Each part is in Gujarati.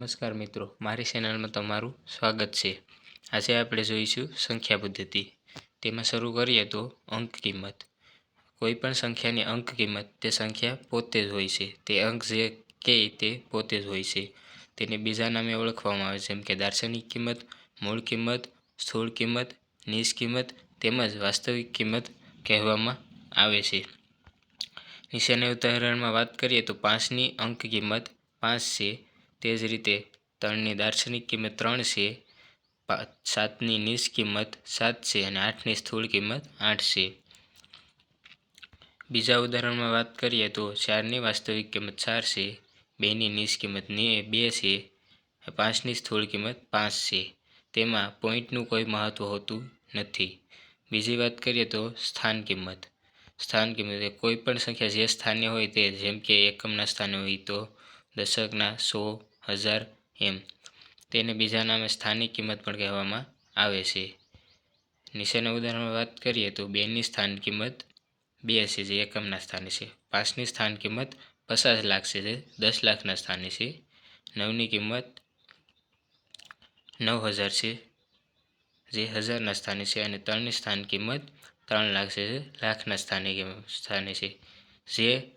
નમસ્કાર મિત્રો, મારી ચેનલમાં તમારું સ્વાગત છે. આજે આપણે જોઈશું સંખ્યા પદ્ધતિ. તેમાં શરૂ કરીએ તો અંક કિંમત. કોઈ પણ સંખ્યાની અંક કિંમત તે સંખ્યા પોતે જ હોય છે. તે અંક જે કહે તે પોતે જ હોય છે. તેને બીજા નામે ઓળખવામાં આવે છે. જેમ કે દાર્શનિક કિંમત, મૂળ કિંમત, સ્થૂળ કિંમત નિજ કિંમત તેમજ વાસ્તવિક કિંમત કહેવામાં આવે છે. નીચેના ઉદાહરણમાં વાત કરીએ તો પાંચની અંક કિંમત પાંચ છે. તે જ રીતે ત્રણની દાર્શનિક કિંમત ત્રણ છે સાતની નિશ કિંમત સાત છે અને આઠની સ્થૂળ કિંમત આઠ છે. બીજા ઉદાહરણમાં વાત કરીએ તો ચારની વાસ્તવિક કિંમત ચાર છે, બેની નિજ કિંમત બે છે, પાંચની સ્થૂળ કિંમત પાંચ છે. તેમાં પોઈન્ટનું કોઈ મહત્ત્વ હોતું નથી. બીજી વાત કરીએ તો સ્થાન કિંમત. સ્થાન કિંમત એ કોઈ પણ સંખ્યા જે સ્થાને હોય તે, જેમ કે એકમના સ્થાને હોય તો દશકના સો હજાર એમ. તેને બીજા નામે સ્થાનિક કિંમત પણ કહેવામાં આવે છે. નીચેના ઉદાહરણમાં વાત કરીએ તો બેની સ્થાન કિંમત બે છે, એકમના સ્થાને છે. પાંચની સ્થાન કિંમત પચાસ લાખ છે, જે દસ લાખના સ્થાને છે. નવની કિંમત નવ હજાર છે, જે હજારના સ્થાને છે અને ત્રણની સ્થાન કિંમત ત્રણ લાખ છે, જે લાખના સ્થાને સ્થાને છે. જે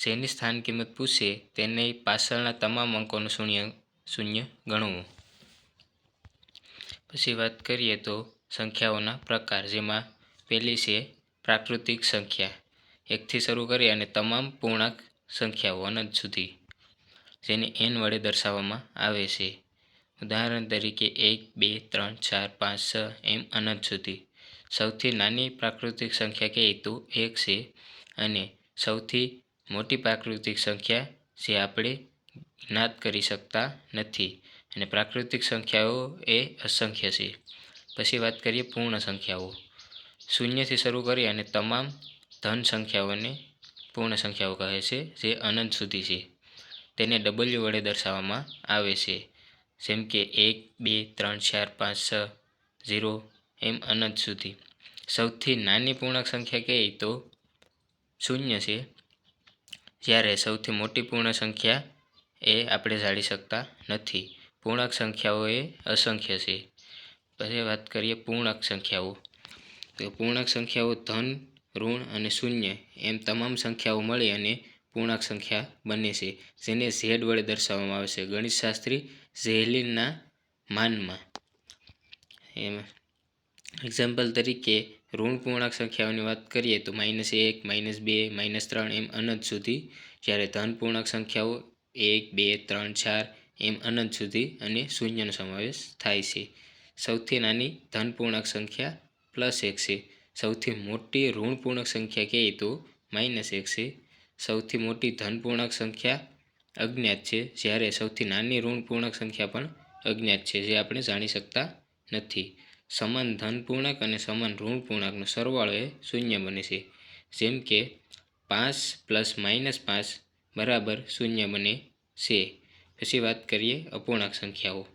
જેની સ્થાન કિંમત પૂછે તેને પાછળના તમામ અંકોનું શૂન્ય શૂન્ય ગણવું. પછી વાત કરીએ તો સંખ્યાઓના પ્રકાર, જેમાં પહેલી છે પ્રાકૃતિક સંખ્યા. એકથી શરૂ કરી અને તમામ પૂર્ણાંક સંખ્યાઓ અનંત સુધી, જેને એન વડે દર્શાવવામાં આવે છે. ઉદાહરણ તરીકે એક, બે, ત્રણ, ચાર, પાંચ, છ, એમ અનંત સુધી. સૌથી નાની પ્રાકૃતિક સંખ્યા કહીએ તો એક છે અને સૌથી મોટી પ્રાકૃતિક સંખ્યા જે આપણે જ્ઞાત કરી શકતા નથી. અને પ્રાકૃતિક સંખ્યાઓ એ અસંખ્ય છે. પછી વાત કરીએ પૂર્ણ સંખ્યાઓ. શૂન્યથી શરૂ કરી અને તમામ ધન સંખ્યાઓને પૂર્ણ સંખ્યાઓ કહે છે, જે અનંત સુધી છે. તેને ડબલ્યુ વડે દર્શાવવામાં આવે છે. જેમ કે એક, બે, ત્રણ, ચાર, પાંચ, છ, ઝીરો, એમ અનંત સુધી. સૌથી નાની પૂર્ણાંક સંખ્યા કહીએ તો શૂન્ય છે. જ્યારે સૌથી મોટી પૂર્ણ સંખ્યા એ આપણે જાણી શકતા નથી. પૂર્ણાંક સંખ્યાઓ એ અસંખ્ય છે. પછી વાત કરીએ પૂર્ણાંક સંખ્યાઓ. તો પૂર્ણાંક સંખ્યાઓ ધન, ઋણ અને શૂન્ય એમ તમામ સંખ્યાઓ મળી અને પૂર્ણાંક સંખ્યા બને છે, જેને ઝેડ વડે દર્શાવવામાં આવે છે. ગણિતશાસ્ત્રી ઝેલિનના માનમાં. એમ. એક્ઝામ્પલ તરીકે ઋણ પૂર્ણાંક સંખ્યાઓની વાત કરીએ તો માઇનસ એક, માઇનસ બે, માઇનસ ત્રણ એમ અનંત સુધી જ્યારે ધન પૂર્ણાંક સંખ્યાઓ એક, બે, ત્રણ, ચાર એમ અનંત સુધી અને શૂન્યનો સમાવેશ થાય છે. સૌથી નાની ધન પૂર્ણાંક સંખ્યા પ્લસ એક છે. સૌથી મોટી ઋણ પૂર્ણાંક સંખ્યા કહીએ તો માઇનસ એક છે. સૌથી મોટી ધન પૂર્ણાંક સંખ્યા અજ્ઞાત છે, જ્યારે સૌથી નાની ઋણ પૂર્ણાંક સંખ્યા પણ અજ્ઞાત છે, જે આપણે જાણી શકતા નથી. સમાન ધન પૂર્ણાંક અને સમાન ઋણ પૂર્ણાંકનો સરવાળો એ શૂન્ય બને છે. જેમ કે પાંચ પ્લસ માઇનસ પાંચ બરાબર શૂન્ય બને છે. પછી વાત કરીએ અપૂર્ણાંક સંખ્યાઓ.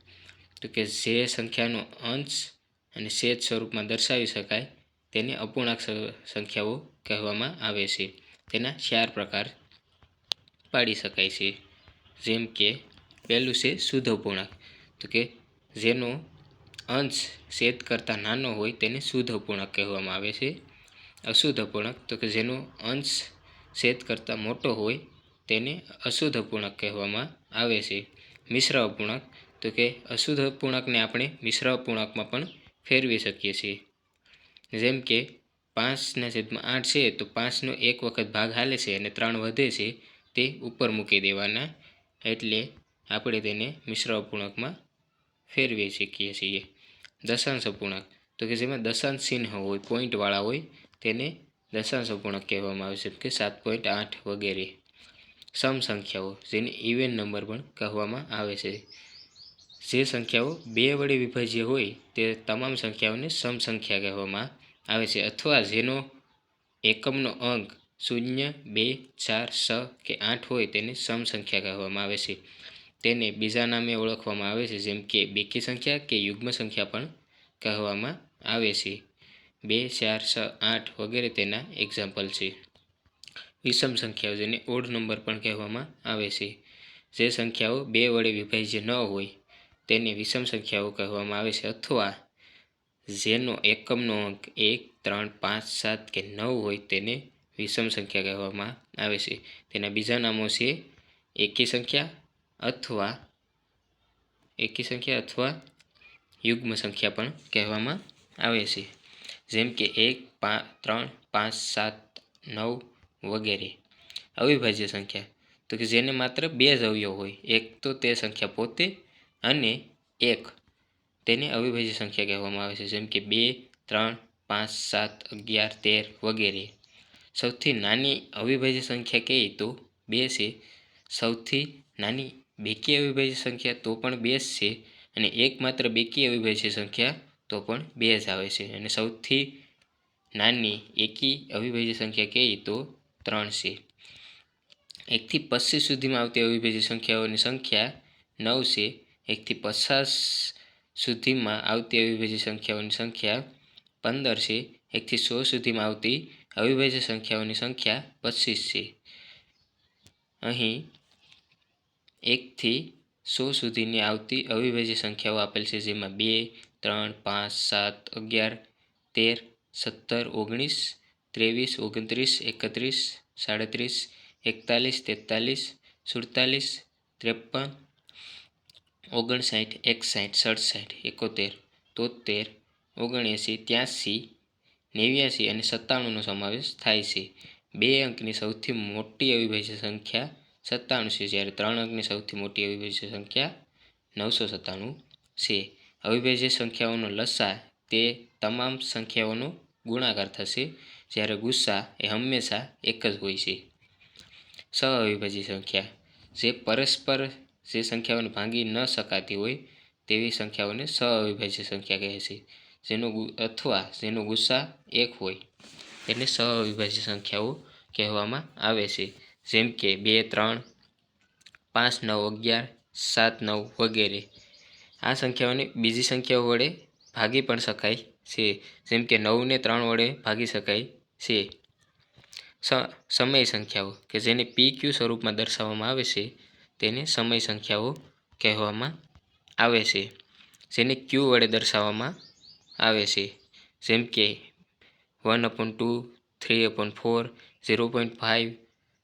તો કે જે સંખ્યાનો અંશ અને છેદ સ્વરૂપમાં દર્શાવી શકાય તેને અપૂર્ણાંક સંખ્યાઓ કહેવામાં આવે છે. તેના ચાર પ્રકાર પાડી શકાય છે. જેમ કે પહેલું છે શુદ્ધ અપૂર્ણાંક. તો કે જેનો અંશ છેદ કરતાં નાનો હોય તેને શુદ્ધ અપૂર્ણાંક કહેવામાં આવે છે. અશુદ્ધ અપૂર્ણાંક તો કે જેનો અંશ છેદ કરતાં મોટો હોય તેને અશુદ્ધ અપૂર્ણાંક કહેવામાં આવે છે. મિશ્ર અપૂર્ણાંક તો કે અશુદ્ધ અપૂર્ણાંકને આપણે મિશ્ર અપૂર્ણાંકમાં પણ ફેરવી શકીએ છીએ. જેમ કે પાંચના છેદમાં આઠ છે તો પાંચનો એક વખત ભાગ હાલે છે અને ત્રણ વધે છે તે ઉપર મૂકી દેવાના. એટલે આપણે તેને મિશ્ર અપૂર્ણાંકમાં ફેરવી શકીએ છીએ. દશાંશ અપૂર્ણાંક. તો કે જેમાં દશાંશ ચિહ્ન હોય પોઈન્ટવાળા હોય, તેને દશાંશ અપૂર્ણાંક કહેવામાં આવે છે. કે સાત પોઈન્ટ આઠ વગેરે. સમ સંખ્યાઓ, જેને ઇવેન નંબર પણ કહેવામાં આવે છે. જે સંખ્યાઓ બે વડે વિભાજ્ય હોય, તે તમામ સંખ્યાઓને સમ સંખ્યા કહેવામાં આવે છે. અથવા જેનો એકમનો અંક શૂન્ય, બે, ચાર, છ કે આઠ હોય, તેને સમ સંખ્યા કહેવામાં આવે છે. તેને બીજા નામે ઓળખવામાં આવે છે, જેમ કે બેકી સંખ્યા કે યુગ્મ સંખ્યા પણ કહેવામાં આવે છે. બે, ચાર, છ, આઠ વગેરે તેના એક્ઝામ્પલ છે. વિષમ સંખ્યાઓ, જેને ઓડ નંબર પણ કહેવામાં આવે છે. જે સંખ્યાઓ બે વડે વિભાજ્ય ન હોય, તેને વિષમ સંખ્યાઓ કહેવામાં આવે છે. અથવા જેનો એકમનો અંક એક, ત્રણ, પાંચ, સાત કે નવ હોય, તેને વિષમ સંખ્યા કહેવામાં આવે છે. તેના બીજા નામો છે, એકી સંખ્યા અથવા એકી સંખ્યા અથવા યુગ્મ સંખ્યા પણ કહેવામાં આવે છે. જેમ કે એક, પા, ત્રણ, પાંચ, સાત, નવ વગેરે અવિભાજ્ય સંખ્યા. તો કે જેને માત્ર બે જ અવયવ હોય, એક તો તે સંખ્યા પોતે અને એક તેને અવિભાજ્ય સંખ્યા કહેવામાં આવે છે. જેમ કે બે, ત્રણ, પાંચ, સાત, અગિયાર, તેર વગેરે. સૌથી નાની અવિભાજ્ય સંખ્યા કહીએ તો બે છે. સૌથી નાની બેકી અવિભાજ્ય સંખ્યા તો પણ બે જ છે અને એકમાત્ર બેકી અવિભાજ્ય સંખ્યા તો પણ બે જ આવે છે. અને સૌથી નાની એકી અવિભાજ્ય સંખ્યા કહીએ તો ત્રણ છે. એકથી પચીસ સુધીમાં આવતી અવિભાજ્ય સંખ્યાઓની સંખ્યા નવ છે. એકથી પચાસ સુધીમાં આવતી અવિભાજ્ય સંખ્યાઓની સંખ્યા પંદર છે. એકથી સો સુધીમાં આવતી અવિભાજ્ય સંખ્યાઓની સંખ્યા પચીસ છે. અહીં એકથી સો સુધીની આવતી અવિભાજ્ય સંખ્યાઓ આપેલ છે, જેમાં બે, ત્રણ, પાંચ, સાત, અગિયાર, તેર, સત્તર, ઓગણીસ, ત્રેવીસ, ઓગણત્રીસ, એકત્રીસ, સાડત્રીસ, એકતાલીસ, તેતાલીસ, સુડતાલીસ, ત્રેપન, ઓગણસાઠ, એકસાઠ, સડસાઠ, એકોતેર, તોતેર, ઓગણએંસી, ત્યાંસી, નેવ્યાસી અને સત્તાણુંનો સમાવેશ થાય છે. બે અંકની સૌથી મોટી અવિભાજ્ય સંખ્યા સત્તાણું છે જ્યારે ત્રણ અંકની સૌથી મોટી અવિભાજ્ય સંખ્યા નવસો સત્તાણું છે. અવિભાજ્ય સંખ્યાઓનો લસા તે તમામ સંખ્યાઓનો ગુણાકાર થશે જ્યારે ગુસ્સા એ હંમેશા એક જ હોય છે. સ અવિભાજ્ય સંખ્યા. જે પરસ્પર જે સંખ્યાઓને ભાંગી ન શકાતી હોય તેવી સંખ્યાઓને સ અવિભાજ્ય સંખ્યા કહે છે. જેનો અથવા જેનો ગુસ્સા એક હોય. એને અવિભાજ્ય સંખ્યાઓ કહેવામાં આવે છે. જેમ કે બે, ત્રણ, પાંચ, નવ, અગિયાર, સાત, નવ વગેરે. આ સંખ્યાઓને બીજી સંખ્યાઓ વડે ભાગી પણ શકાય છે. જેમ કે નવને ત્રણ વડે ભાગી શકાય છે. સમય સંખ્યાઓ, કે જેને પી ક્યુ સ્વરૂપમાં દર્શાવવામાં આવે છે, તેને સમય સંખ્યાઓ કહેવામાં આવે છે. જેને ક્યુ વડે દર્શાવવામાં આવે છે. જેમ કે one upon two, three upon four, zero point five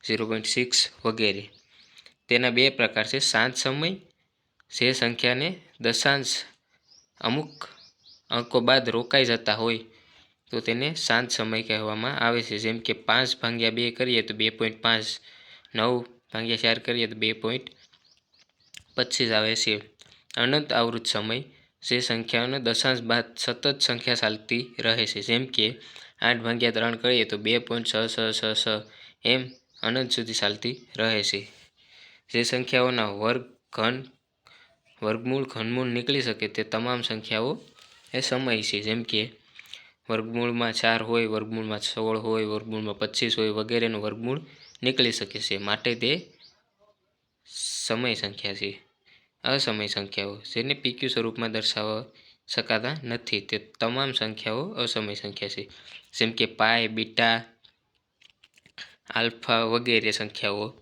zero point six વગેરે. તેના બે પ્રકાર છે. સાંજ સમય, જે સંખ્યાને દશાંશ અમુક અંકો બાદ રોકાઈ જતા હોય, તો તેને સાંજ સમય કહેવામાં આવે છે. જેમ કે પાંચ ભાગ્યા બે કરીએ તો બે પોઈન્ટ પાંચ, નવ ભાગ્યા ચાર કરીએ તો બે પોઈન્ટ પચીસ આવે છે. અનંત આવૃત સમય, જે સંખ્યાઓને દશાંશ બાદ સતત સંખ્યા ચાલતી રહે છે. જેમ કે આઠ ભાગ્યા ત્રણ કરીએ તો બે પોઈન્ટ છ છ છ છ, એમ અનંત સુધી ચાલતી રહે છે. જે સંખ્યાઓના વર્ગ ઘન, વર્ગમૂળ ઘનમૂળ નીકળી શકે તે તમામ સંખ્યાઓ એ સમય છે. જેમ કે વર્ગમૂળમાં ચાર હોય, વર્ગમૂળમાં સોળ હોય, વર્ગમૂળમાં પચીસ હોય વગેરેનું વર્ગમૂળ નીકળી શકે છે. માટે તે સમય સંખ્યા છે. અસમય સંખ્યાઓ, જેને પીક્યુ સ્વરૂપમાં દર્શાવવા શકાતા નથી. તે તમામ સંખ્યાઓ અસમય સંખ્યા છે. જેમ કે પાય બીટા આલ્ફા વગેરે સંખ્યાઓ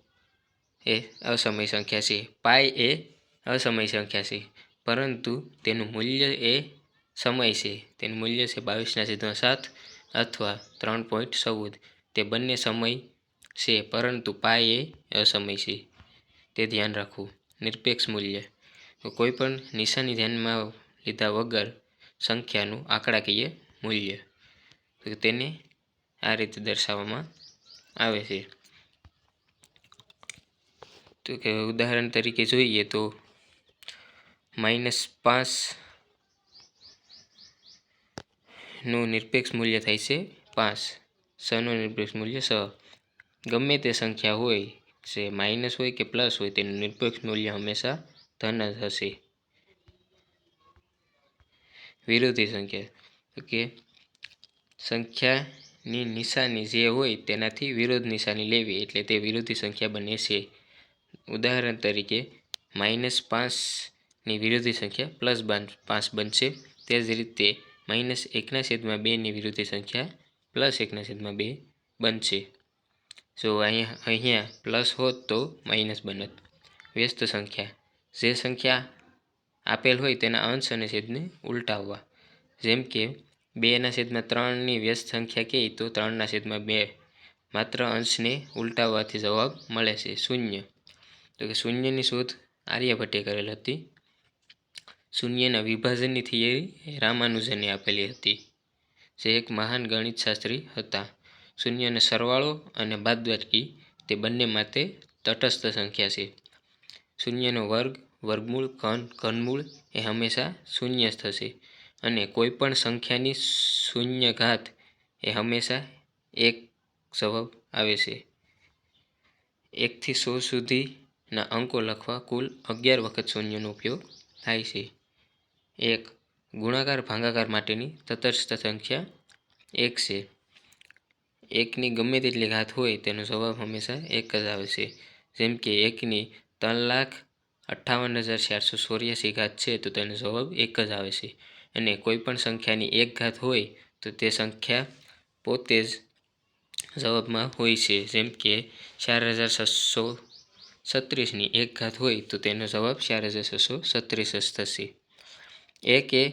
એ અસમય સંખ્યા છે. પાય એ અસમય સંખ્યા છે. પરંતુ તેનું મૂલ્ય એ સમય છે. તેનું મૂલ્ય છે બાવીસના સીધો સાત અથવા ત્રણ પોઈન્ટ ચૌદ. તે બંને સમય છે, પરંતુ પાય એ અસમય છે. તે ધ્યાન રાખવું. નિરપેક્ષ મૂલ્ય. કોઈ પણ નિશાની ધ્યાનમાં લીધા વગર સંખ્યાનું આંકડાકીય મૂલ્ય. તેને આ રીતે દર્શાવવામાં આવે છે. તો કે ઉદાહરણ તરીકે જોઈએ તો માઇનસ પાંચનું નિરપેક્ષ મૂલ્ય થાય છે પાંચ સનું નિરપેક્ષ મૂલ્ય સ ગમે તે સંખ્યા હોય છે માઇનસ હોય કે પ્લસ હોય, તેનું નિરપેક્ષ મૂલ્ય હંમેશા ધન જ હશે. વિરોધી સંખ્યા. કે સંખ્યાની નિશાની જે હોય તેનાથી વિરોધ નિશાની લેવી એટલે તે વિરોધી સંખ્યા બને છે. ઉદાહરણ તરીકે માઇનસ પાંચની વિરોધી સંખ્યા પ્લસ પાંચ બનશે. તે જ રીતે માઇનસ એકના છેદમાં બેની વિરોધી સંખ્યા પ્લસ એકના છેદમાં બે બનશે. જો અહીંયા અહીંયા પ્લસ હોત તો માઇનસ બનત. વ્યસ્ત સંખ્યા. જે સંખ્યા આપેલ હોય તેના અંશ અને છેદને ઉલટાવવા. જેમ કે બેના છેદમાં ત્રણની વ્યસ્ત સંખ્યા કહે તો ત્રણના છેદમાં બે. માત્ર અંશને ઉલટાવવાથી જવાબ મળે છે શૂન્ય. તો કે શૂન્યની શોધ આર્યભટ્ટે કરેલ હતી. શૂન્યના વિભાજનની થિયરી રામાનુજને આપેલી હતી. જે એક મહાન ગણિત શાસ્ત્રી હતા. શૂન્યનો સરવાળો અને બાદબાકી તે બંને માટે તટસ્થ સંખ્યા છે. શૂન્યનો વર્ગ, વર્ગમૂળ, ઘન, ઘનમૂળ એ હંમેશા શૂન્ય થશે અને કોઈ પણ સંખ્યાની શૂન્ય ઘાત એ હંમેશા એક જવાબ આવે છે. એકથી સો સુધીના અંકો લખવા કુલ અગિયાર વખત શૂન્યનો ઉપયોગ થાય છે. એક, ગુણાકાર ભાંગાકાર માટેની તટસ્થ સંખ્યા એક છે. એકની ગમે તેટલી ઘાત હોય તેનો જવાબ હંમેશા એક જ આવે છે. જેમ કે એકની ત્રણ લાખ અઠ્ઠાવન હજાર ચારસો ચોર્યાસી ઘાત છે તો તેનો જવાબ એક જ આવે છે. અને કોઈપણ સંખ્યાની એક ઘાત હોય, તો તે સંખ્યા પોતે જ જવાબમાં હોય છે. જેમ કે, ચાર હજાર છસો છત્રીસની એક ઘાત હોય, તો તેનો જવાબ ચાર હજાર છસો છત્રીસ જ થશે. એક એ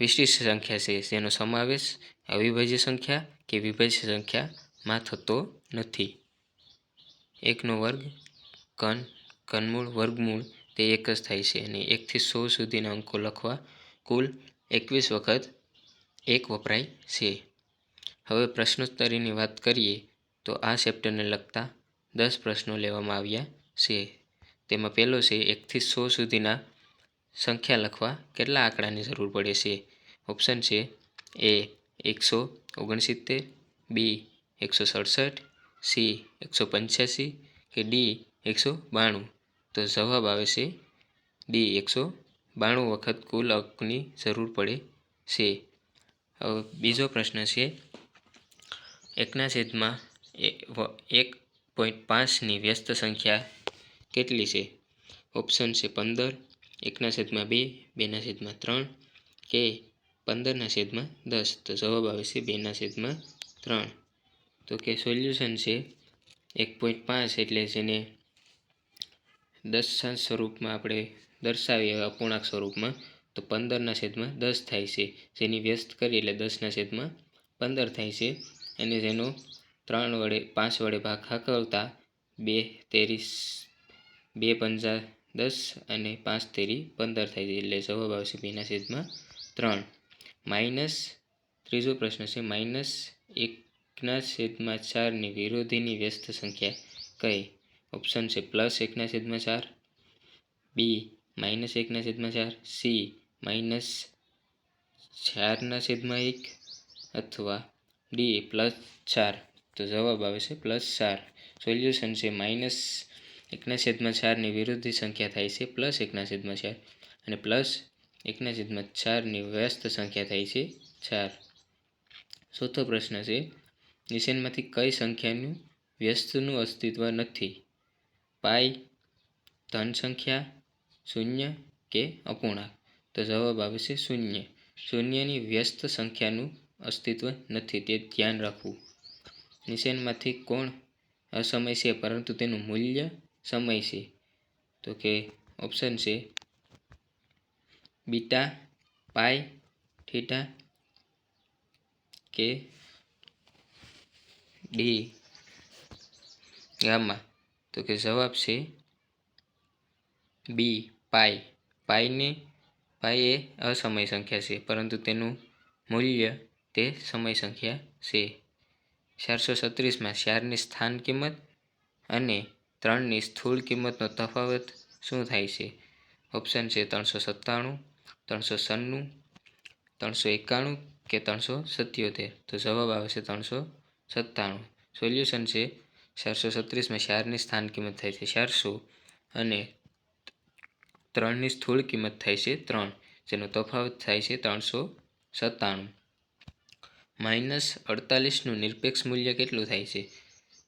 વિશિષ્ટ સંખ્યા છે, જેનો સમાવેશ અવિભાજ્ય સંખ્યા કે વિભાજ્ય સંખ્યામાં થતો નથી. એકનો વર્ગ કન, કનમૂળ, વર્ગમૂળ, તે એક જ થાય છે અને એકથી સો સુધીના અંકો લખવા કુલ એકવીસ વખત એક વપરાય છે. હવે પ્રશ્નોત્તરીની વાત કરીએ તો આ ચેપ્ટરને લગતા દસ પ્રશ્નો લેવામાં આવ્યા છે. તેમાં પહેલો છે, એકથી સો સુધીના સંખ્યા લખવા કેટલા આંકડાની જરૂર પડે છે? ઓપ્શન છે, એ એકસો ઓગણસિત્તેર, બી એકસો સડસઠ, સી એકસો પંચ્યાસી કે ડી એકસો બાણું? તો જવાબ આવે છે, ડી એકસો બાણું વખત કુલ અંકની જરૂર પડે છે. હવે બીજો પ્રશ્ન છે, એકના છેદમાં એક પોઈન્ટ પાંચની વ્યસ્ત સંખ્યા કેટલી છે? ઓપ્શન છે પંદર, એકના છેદમાં બે, બેના છેદમાં ત્રણ, કે પંદરના છેદમાં દસ? તો જવાબ આવે છે બેના છેદમાં ત્રણ. તો કે સોલ્યુશન છે એક પોઈન્ટ પાંચ એટલે જેને દશાંશ સ્વરૂપમાં આપણે દર્શાવીએ અપૂર્ણાંક સ્વરૂપમાં, તો પંદરના છેદમાં દસ થાય છે. જેની વ્યસ્ત કરી એટલે દસના છેદમાં પંદર થાય છે. અને જેનો ત્રણ વડે, પાંચ વડે ભાગ હાકવતા બે તેરીસ, બે પંજા દસ અને પાંચ તેરી પંદર થાય છે. એટલે જવાબ આવશે બેના છેદમાં ત્રણ. માઇનસ ત્રીજો પ્રશ્ન છે માઇનસ એકના છેદમાં ચારની વિરોધીની વ્યસ્ત સંખ્યા કઈ? ઓપ્શન છે, પ્લસ એકના છેદમાં ચાર. બી માઇનસ એકના છેદમાં ચાર, સી માઇનસ ચારના છેદમાં એક અથવા ડી પ્લસ ચાર. તો જવાબ આવે છે પ્લસ ચાર. સોલ્યુશન છે માઇનસ એકના છેદમાં ચારની વિરુદ્ધ સંખ્યા થાય છે પ્લસ એકના છેદમાં ચાર. અને પ્લસ એકના છેદમાં ચારની વ્યસ્ત સંખ્યા થાય છે ચાર. ચોથો પ્રશ્ન છે, નિશાનમાંથી કઈ સંખ્યાનું વ્યસ્તનું અસ્તિત્વ નથી? પાઈ, ધન સંખ્યા શૂન્ય કે અપૂર્ણાંક? તો જવાબ આવશે શૂન્ય. શૂન્યની વ્યસ્ત સંખ્યાનું અસ્તિત્વ નથી, તે ધ્યાન રાખવું. નિશાનમાંથી કોણ અસમય છે, પરંતુ તેનું મૂલ્ય સમય છે? તો કે ઓપ્શન છે બીટા, પાઈ, થીટા કે ડી, ગામા. તો કે જવાબ છે બી. પાઈ. પાઈને પાઈ એ અસમય સંખ્યા છે, પરંતુ તેનું મૂલ્ય તે સમય સંખ્યા છે. ચારસો છત્રીસમાં ચારની સ્થાન કિંમત અને ત્રણની સ્થૂળ કિંમતનો તફાવત શું થાય છે? ઓપ્શન છે ત્રણસો સત્તાણું, ત્રણસો સન્નું ત્રણસો એકાણું કે ત્રણસો સત્યોતેર. તો જવાબ આવશે ત્રણસો સત્તાણું. સોલ્યુશન છે ચારસો છત્રીસમાં ચારની સ્થાન કિંમત થાય છે ચારસો અને ત્રણની સ્થૂળ કિંમત થાય છે ત્રણ, જેનો તફાવત થાય છે ત્રણસો સત્તાણું. માઇનસ અડતાલીસનું નિરપેક્ષ મૂલ્ય કેટલું થાય છે?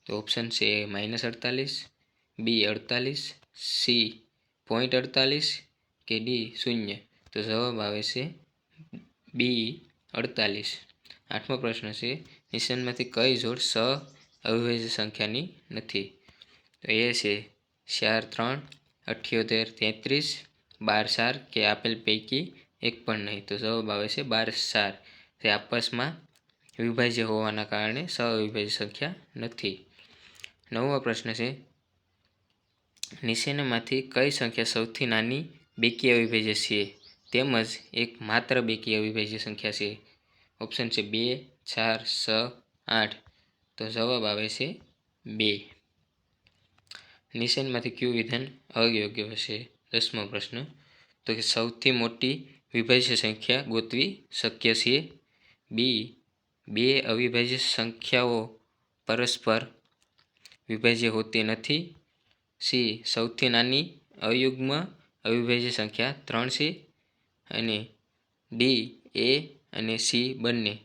તો ઓપ્શન છે એ માઇનસ અડતાલીસ, બી અડતાલીસ, સી પોઈન્ટ અડતાલીસ કે ડી શૂન્ય. તો જવાબ આવે છે બી અડતાલીસ. આઠમો પ્રશ્ન છે, નિશાનમાંથી કઈ જોડ સ અવિભાજ્ય સંખ્યાની નથી? તો એ છે ચાર ત્રણ અઠ્યોતેર તેત્રીસ, બાર સાર કે આપેલ પૈકી એક પણ નહીં. તો જવાબ આવે છે બાર સાર. તે આપસમાં વિભાજ્ય હોવાના કારણે સવિભાજ્ય સંખ્યા નથી. નવમો પ્રશ્ન છે નીચેનામાંથી કઈ સંખ્યા સૌથી નાની બેકી અવિભાજ્ય છે? તેમજ એક માત્ર બેકી અવિભાજ્ય સંખ્યા છે. ઓપ્શન છે બે, ચાર છ આઠ. તો જવાબ આવે છે બે. નિશાનમાંથી કયું વિધાન અયોગ્ય હશે? દસમો પ્રશ્ન. તો કે સૌથી મોટી વિભાજ્ય સંખ્યા ગોતવી શક્ય છે? બી. બે અવિભાજ્ય સંખ્યાઓ પરસ્પર વિભાજ્ય હોતી નથી. સી. સૌથી નાની અયુગ્મ અવિભાજ્ય સંખ્યા ત્રણ છે. અને ડી, એ અને સી બંને.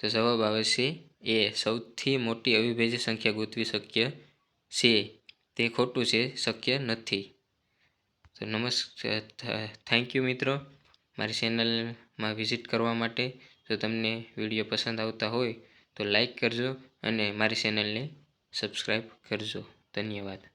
તો જવાબ આવે છે એ. સૌથી મોટી અવિભાજ્ય સંખ્યા ગોતવી શક્ય છે. તે ખોટું છે, શક્ય નથી. તો નમસ્કાર થેન્ક યુ મિત્રો. મારી ચેનલમાં વિઝિટ કરવા માટે જો તમને વીડિયો પસંદ આવતા હોય તો લાઈક કરજો અને મારી ચેનલને સબસ્ક્રાઈબ કરજો. ધન્યવાદ.